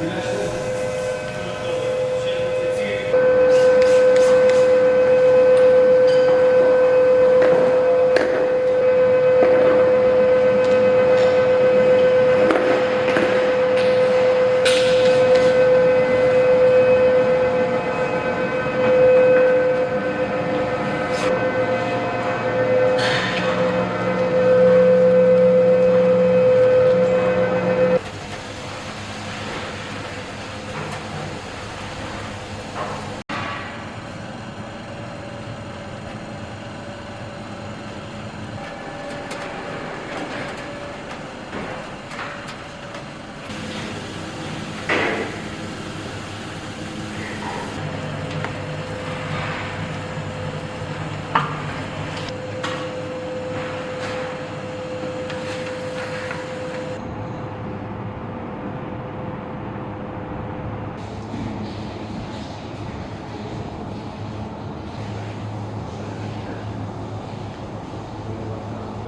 Yes.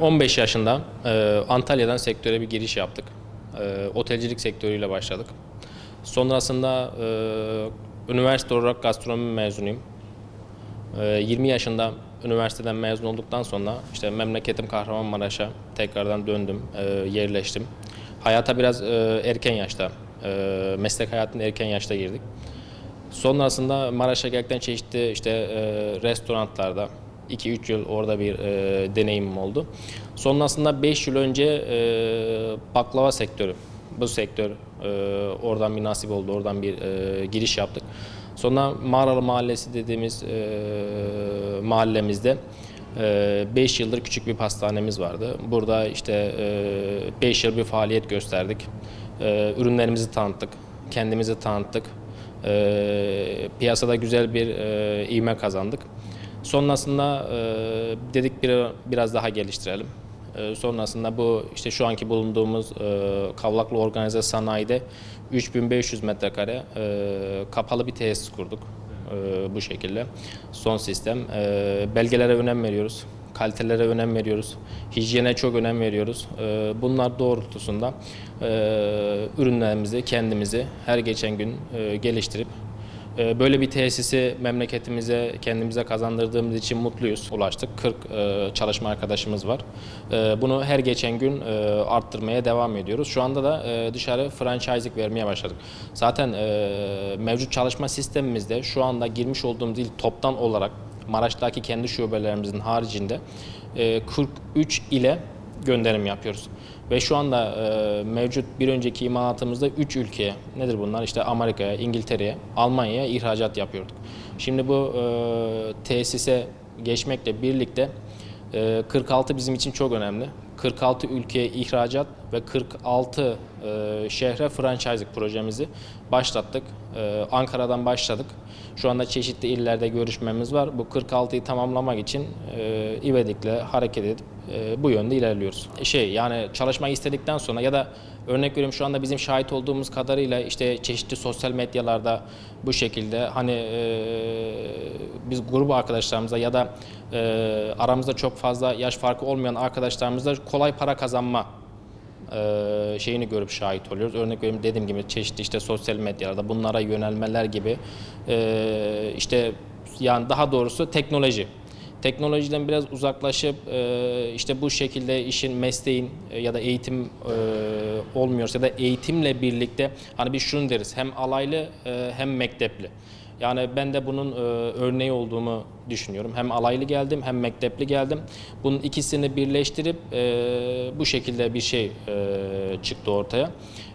15 yaşında e, Antalya'dan sektöre bir giriş yaptık. E, otelcilik sektörüyle başladık. Sonrasında e, üniversite olarak gastronomi mezunuyum. E, 20 yaşında üniversiteden mezun olduktan sonra işte memleketim Kahramanmaraş'a tekrardan döndüm, e, yerleştim. Hayata biraz e, erken yaşta, e, meslek hayatına erken yaşta girdik. Sonrasında Maraş'a geldikten çeşitli işte e, restoranlarda 2-3 yıl orada bir e, deneyimim oldu. Sonrasında 5 yıl önce e, baklava sektörü, bu sektör e, oradan bir nasip oldu, oradan bir e, giriş yaptık. Sonra Mağaralı Mahallesi dediğimiz e, mahallemizde 5 yıldır küçük bir pastanemiz vardı. Burada işte 5 yıl bir faaliyet gösterdik. E, ürünlerimizi tanıttık, kendimizi tanıttık. E, piyasada güzel bir e, ivme kazandık. Sonrasında e, dedik bir, biraz daha geliştirelim. E, sonrasında bu işte şu anki bulunduğumuz e, Kavlaklı Organize Sanayi'de 3500 metrekare e, kapalı bir tesis kurduk. E, bu şekilde son sistem. E, belgelere önem veriyoruz. Kalitelere önem veriyoruz. Hijyene çok önem veriyoruz. E, bunlar doğrultusunda e, ürünlerimizi kendimizi her geçen gün e, geliştirip Böyle bir tesisi memleketimize, kendimize kazandırdığımız için mutluyuz. Ulaştık. 40 e, çalışma arkadaşımız var. E, Bunu her geçen gün e, arttırmaya devam ediyoruz. Şu anda da e, dışarı franchising vermeye başladık. Zaten mevcut çalışma sistemimizde şu anda girmiş olduğumuz il toptan olarak Maraş'taki kendi şubelerimizin haricinde e, 43 ile gönderim yapıyoruz. Ve şu anda e, mevcut bir önceki imalatımızda 3 ülkeye, nedir bunlar? İşte Amerika'ya, İngiltere'ye, Almanya'ya ihracat yapıyorduk. Şimdi bu e, tesise geçmekle birlikte e, 46 bizim için çok önemli. 46 ülkeye ihracat ve 46 e, şehre franchising projemizi başlattık. E, Ankara'dan başladık. Şu anda çeşitli illerde görüşmemiz var. Bu 46'yı tamamlamak için e, İvedik'le hareket edip e, bu yönde ilerliyoruz. E, Şey yani çalışmayı istedikten sonra ya da örnek veriyorum şu anda bizim şahit olduğumuz kadarıyla işte çeşitli sosyal medyalarda bu şekilde hani e, biz grup arkadaşlarımızla ya da e, aramızda çok fazla yaş farkı olmayan arkadaşlarımızla kolay para kazanma e, şeyini görüp şahit oluyoruz. Örnek veriyorum dediğim gibi çeşitli işte sosyal medyalarda bunlara yönelmeler gibi e, işte yani daha doğrusu teknoloji. Teknolojiden biraz uzaklaşıp e, işte bu şekilde işin mesleğin e, ya da eğitim e, olmuyorsa ya da eğitimle birlikte hani biz şunu deriz hem alaylı hem mektepli. Yani ben de bunun e, örneği olduğumu düşünüyorum. Hem alaylı geldim hem mektepli geldim. Bunun ikisini birleştirip e, bu şekilde bir şey e, çıktı ortaya.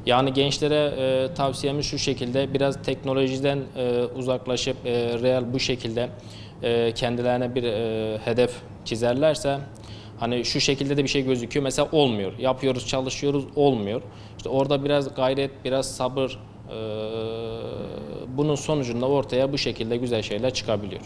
Yani gençlere e, tavsiyemiz şu şekilde biraz teknolojiden e, uzaklaşıp e, real bu şekilde e, kendilerine bir e, hedef çizerlerse Hani şu şekilde de bir şey gözüküyor mesela olmuyor. Yapıyoruz, çalışıyoruz, olmuyor. İşte orada biraz gayret, biraz sabır, e, bunun sonucunda ortaya bu şekilde güzel şeyler çıkabiliyor.